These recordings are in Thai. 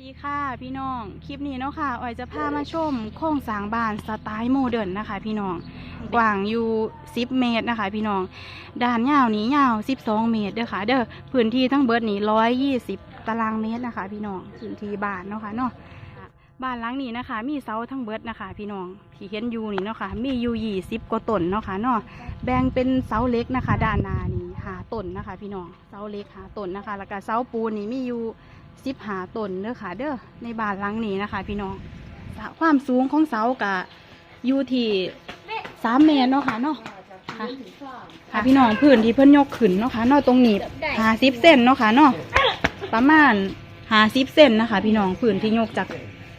สวัสดีค่ะพี่น้อง คลิปนี้เนาะค่ะออยจะพามาชมโครงสร้างบ้านสไตล์โมเดิร์นนะคะ พี่น้อง กว้างอยู่10เมตรนะคะ พี่น้อง ด้านยาวนี้ยาว 12 เมตรเด้อค่ะ เด้อ พื้นที่ทั้งเบิดนี้120 ตารางเมตรนะคะ พี่น้อง พื้นที่บ้านเนาะค่ะเนาะ บ้านหลังนี้นะคะ มีเสาทั้งเบิดนะคะ พี่น้อง ที่เห็นอยู่นี่เนาะค่ะ มีอยู่ยี่สิบกว่าต้นเนาะค่ะเนาะ แบ่งเป็นเสาเล็กนะคะ ด้านหน้านี่หาต้นนะคะ พี่น้อง เสาเล็กหาต้นนะคะ แล้วก็เสาปูนนี่มีอยู่ สิบหาต้นเด้อค่ะ เด้อในบ้านหลังนี้นะคะ พี่น้องความสูงของเสากะอยู่ที่สามเมตรเนาะค่ะเนาะค่ะค่ะพี่น้องพื้นที่เพิ่นยกขึ้นเนาะค่ะเนาะตรงนี้หาสิบเซนเนาะค่ะเนาะประมาณหาสิบเซนนะคะ พี่น้องพื้นที่ยกจาก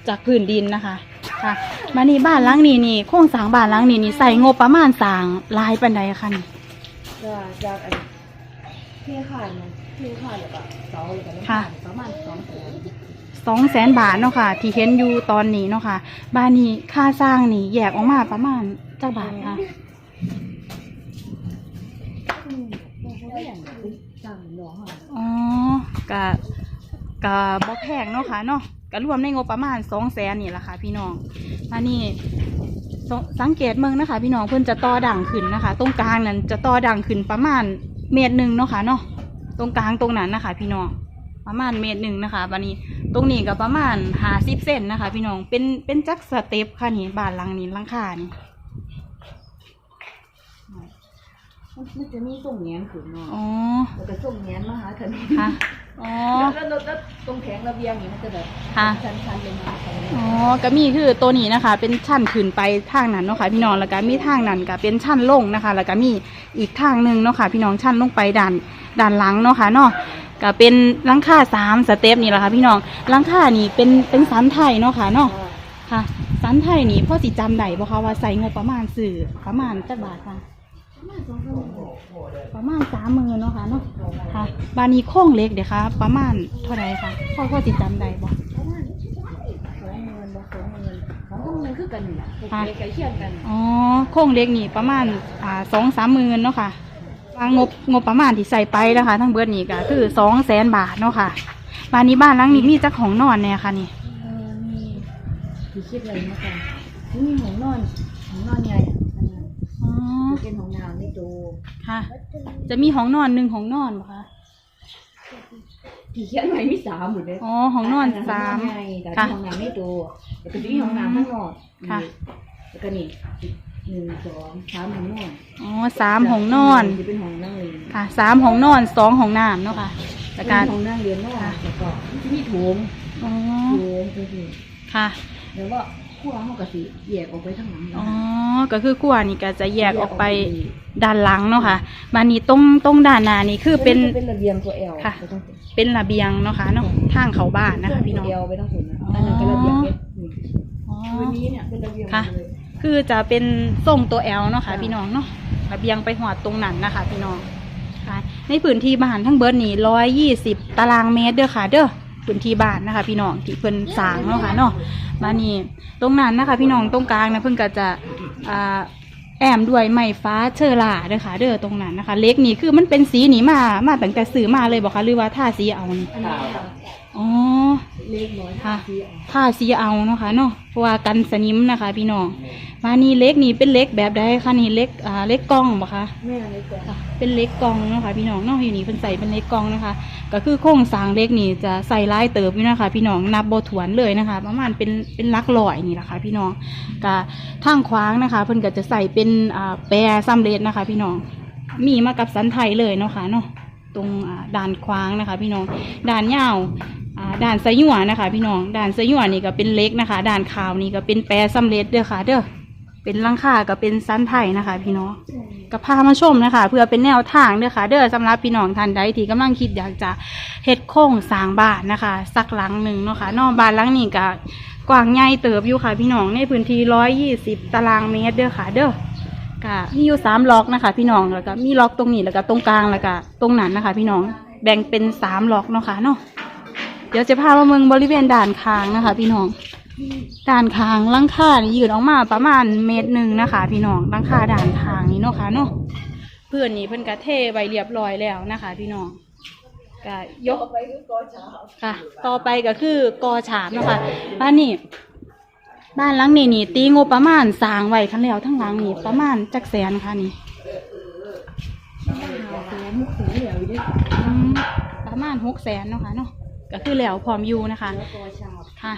จากพื้นดินนะคะค่ะมานี่บ้านหลังนี้นี่โครงสร้างบ้านหลังนี้นี่ใส่งบประมาณสร้างลายปันใดคะนี่จากอัน ที่ขายมันเที่ขายแล้วก็เสาแล้วก็น้ำค่ะตาลประมาณสองแสนสองแสนบาทเนาะค่ะ ที่เห็นอยู่ตอนนี้เนาะค่ะ บ้านนี้ค่าสร้างนี่แยกออกมาประมาณจักบาทค่ะอืมเขาก็อย่างเป็นสั่งหลวงอะอ๋อกะกะบ่แพงเนาะค่ะเนาะกะรวมในงบประมาณสองแสนนี่แหละค่ะ พี่น้องมานี่สสังเกตเมืองนะคะ พี่น้องเพิ่นจะต่อดังขึ้นนะคะ ตรงกลางนั้นจะต่อดังขึ้นประมาณ เมตรหนึ่งเนาะค่ะเนาะตรงกลางตรงนั้นนะคะ พี่น้องประมาณเมตรหนึ่งนะคะบันนี้ตรงนี้ก็ประมาณหาสิบเซนนะคะ พี่น้องเป็นเป็นจักสเต็ปค่ะนี่บานหลังนี้ลังคานี่ มันมันจะมีส่งแงนขึ้นเนาะอ๋อแล้วก็ส่งแงนมาหาคันนี้ค่ะอ๋อแล้วแล้วแล้วตรงแผงระเบียงนี่มันจะแบบค่ะ ชันๆลงมาค่ะอ๋อก็มีคือตัวนี้นะคะ เป็นชั้นขึ้นไปทางนั้นเนาะค่ะพี่น้องแล้วก็มีทางนั้นก็เป็นชั้นลงนะคะ แล้วก็มีอีกทางหนึ่งเนาะค่ะพี่น้องชั้นลงไปด้านด้านหลังเนาะค่ะเนาะก็เป็นหลังคาสามสเต็ปนี่แหละค่ะพี่น้องหลังคานี่เป็นเป็นสันไทยเนาะค่ะเนาะค่ะสันไทยนี่พ่อสิจำได้บ่คะว่าใส่งบประมาณสื่อประมาณจักบาทค่ะ ประมาณสองสามหมื่นประมาณสามหมื่นเนาะค่ะเนาะค่ะ บานนี้โค้งเล็กเดี๋ยวค่ะ ประมาณเท่าไหรคะพ่อพ่อสิจำได้บ่ประมาณสองหมื่นบ่สองหมื่นสองหมื่นคือกันนี่แหละค่ะใกล้ๆเคียงกันอ๋อโครงเล็กนี่ประมาณอ่าสองสามหมื่นเนาะค่ะวางงบงบประมาณที่ใส่ไปนะคะทั้งเบิดนี่ก็คือสองแสนบาทเนาะค่ะบ้านนี้บ้านหลังนี้มีจักของนอนเนี่ยค่ะนี่เออมีที่คิดอะไรมากันนี่มีห้องนอนห้องนอนใหญ่อันนั้นอ๋อ เป็นห้องน้ำในตัวค่ะ จะมีห้องนอนหนึ่งห้องนอนบ่คะที่เขียนไว้มีสามหมดเลยอ๋อห้องนอนสามใหญ่แต่ค่ะห้องน้ำในตัวแล้วก็จะมีห้องน้ำข้างนอกค่ะแล้วก็นี่หนึ่งสองสามห้องนอนอ๋อสามห้องนอนจะเป็นห้องนั่งเรียนค่ะสามห้องนอนสองห้องน้ำเนาะค่ะแล้วก็เป็นห้องนั่งเรียนนอกแล้วก็จะมีโถงอ๋อโถงก็คือค่ะ แล้วก็ ครัวห้องกะสิแยกออกไปทางหลังอ๋อ ก็คือครัวนี่ก็จะแยกออกไปด้านหลังเนาะค่ะบ้านนี้ตรงตรงด้านหน้านี่คือเป็นเป็นระเบียงตัวแอลค่ะไปต้องเป็นระเบียงเนาะค่ะเนาะทางเขาบ้านนะคะพี่น้องเอวไปต้องสุดนะอันนั้นเป็นระเบียงเนี่ยนี่อ๋อวันนี้เนี่ยเป็นระเบียงค่ะเลยคือจะเป็นทรงตัวแอลเนาะค่ะค่ะพี่น้องเนาะระเบียงไปหอดตรงนั้นนะคะ พี่น้องค่ะในพื้นที่บ้านทั้งเบิร์ดนี่ร้อยยี่สิบตารางเมตรเด้อค่ะ เด้อ พื้นที่บ้านนะคะ พี่น้องที่เพิ่นสร้างเนาะค่ะเนาะมานี่ตรงนั้นนะคะ พี่น้องตรงกลางนะเพิ่นก็จะอ่าแอมด้วยไม้ฟ้าเชอร่าเด้อค่ะเด้อตรงนั้นนะคะ เล็กนี่คือมันเป็นสีนี่มามาตั้งแต่ซื้อมาเลยบอกคะหรือว่าท่าสีเอานี่อันนี้อ๋อ เล็กน้อยค่ะที่เอาผ้าสีเอาเนาะค่ะเนาะเพราะว่ากันสนิมนะคะ พี่น้องมานี่เล็กนี่เป็นเล็กแบบใดคะนี่เล็กอ่าเล็กกล้องบ่คะแม่เล็กกว่าค่ะเป็นเล็กกล้องเนาะค่ะพี่น้องเนาะอยู่นี่เพิ่นใส่เป็นเล็กกล้องนะคะ ก็คือโครงสร้างเล็กนี่จะใส่ลายเติบอยู่นะคะ พี่น้องนับบ่ถ้วนเลยนะคะ ประมาณเป็นเป็นหลักร้อยนี่แหละค่ะ พี่น้องก็ทางขวางนะคะ เพิ่นก็จะใส่เป็นอ่าแปรสำเร็จนะคะ พี่น้องมีมากับสันไทยเลยเนาะค่ะเนาะตรงอ่าด่านขวางนะคะ พี่น้องด่านยาวอ่า ด่านสะยั่วนะคะ พี่น้องด่านสะยั่วนี่ก็เป็นเล็กนะคะ ด่านขาวนี่ก็เป็นแปรสำเร็จเด้อค่ะ เด้อเป็นลังคาก็เป็นสันไทยนะคะ พี่น้องก็พามาชมนะคะ เพื่อเป็นแนวทางเด้อค่ะ เด้อสำหรับพี่น้องท่านใดที่กำลังคิดอยากจะเฮ็ดโค้งสร้างบ้านนะคะ สักหลังหนึ่งเนาะค่ะนอกบ้านหลังนี้ก็กว้างใหญ่เติบอยู่ค่ะ พี่น้องในพื้นที่ร้อยยี่สิบตารางเมตรเด้อค่ะ เด้อก็มีอยู่สามล็อกนะคะ พี่น้องแล้วก็มีล็อกตรงนี้แล้วก็ตรงกลางแล้วก็ตรงนั้นนะคะ พี่น้องแบ่งเป็นสามล็อกเนาะค่ะเนาะ เดี๋ยวจะพามาเมืองบริเวณด่านคางนะคะ พี่น้อง ด่านคางลังคานี่ยืดออกมาประมาณเมตรหนึ่งนะคะ พี่น้องลังคาด่านคางนี่เนาะค่ะเนาะเพื่อนนี่เพิ่อนกระเทไว้เรียบร้อยแล้วนะคะ พี่น้องก็ยกค่ะ ต่อไปก็คือกอฉาบนะคะบ้านนี้บ้านหลังนี้นี่ตีงบประมาณสางไว้คันแล้วทั้งหลังนี่ประมาณจักแสนค่ะนี่ประมาณหกแสนเนาะค่ะเนาะ ก็คือแล้วพร้อมอยู่นะคะ ค่ะ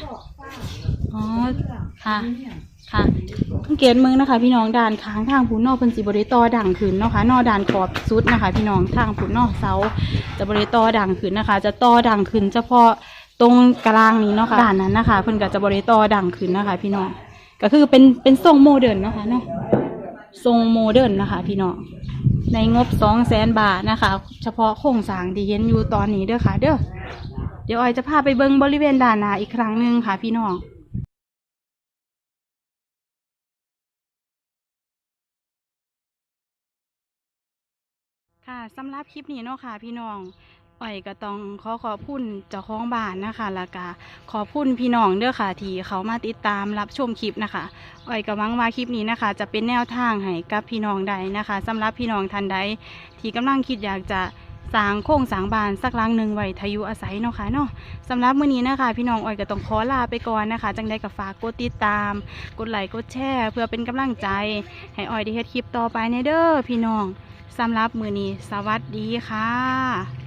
อ๋อ ค่ะ ค่ะสังเกตมึงนะคะ พี่น้องด่านค้างทางผุนนอกเป็นสีบริตอดังขึ้นเนาะค่ะนอด่านขอบสุดนะคะ พี่น้องทางผุนนอกเสาจะบริตอดังขึ้นนะคะ จะต่อดังขึ้นเฉพาะตรงกลางนี้เนาะค่ะด่านนั้นนะคะเพิ่นก็จะบริตอดังขึ้นนะคะ พี่น้องก็คือเป็นเป็นทรงโมเดิร์นเนาะคะเนาะทรงโมเดิร์นนะคะ พี่น้องในงบสองแสนบาทนะคะ เฉพาะโครงสร้างที่เห็นอยู่ตอนนี้เด้อค่ะ เด้อ เดี๋ยวออยจะพาไปเบิงบริเวณด้านหนาอีกครั้งหนึ่งค่ะ พี่น้องค่ะสำหรับคลิปนี้เนาะค่ะ พี่น้องอ้อยก็ต้องขอขอบคุณเจ้าของบ้านนะคะแล้วก็ขอบคุณพี่น้องเด้อค่ะ ที่เขามาติดตามรับชมคลิปนะคะอ้อยก็หวังว่าคลิปนี้นะคะ จะเป็นแนวทางให้กับพี่น้องใดนะคะสำหรับพี่น้องท่านใดที่กำลังคิดอยากจะ สางโค้งสางบานสักลังหนึ่งไว้ทายุอาศัยเนาะค่ะเนาะสำหรับมื้อนี้นะคะ พี่น้องอ้อยก็ต้องขอลาไปก่อนนะคะ จังได้ก็ฝากกดติดตาม กดไลค์กดแชร์ เพื่อเป็นกำลังใจ ให้อ้อยได้เฮ็ดคลิปต่อไปในเด้อพี่น้องสำหรับมือนี้สวัสดีค่ะ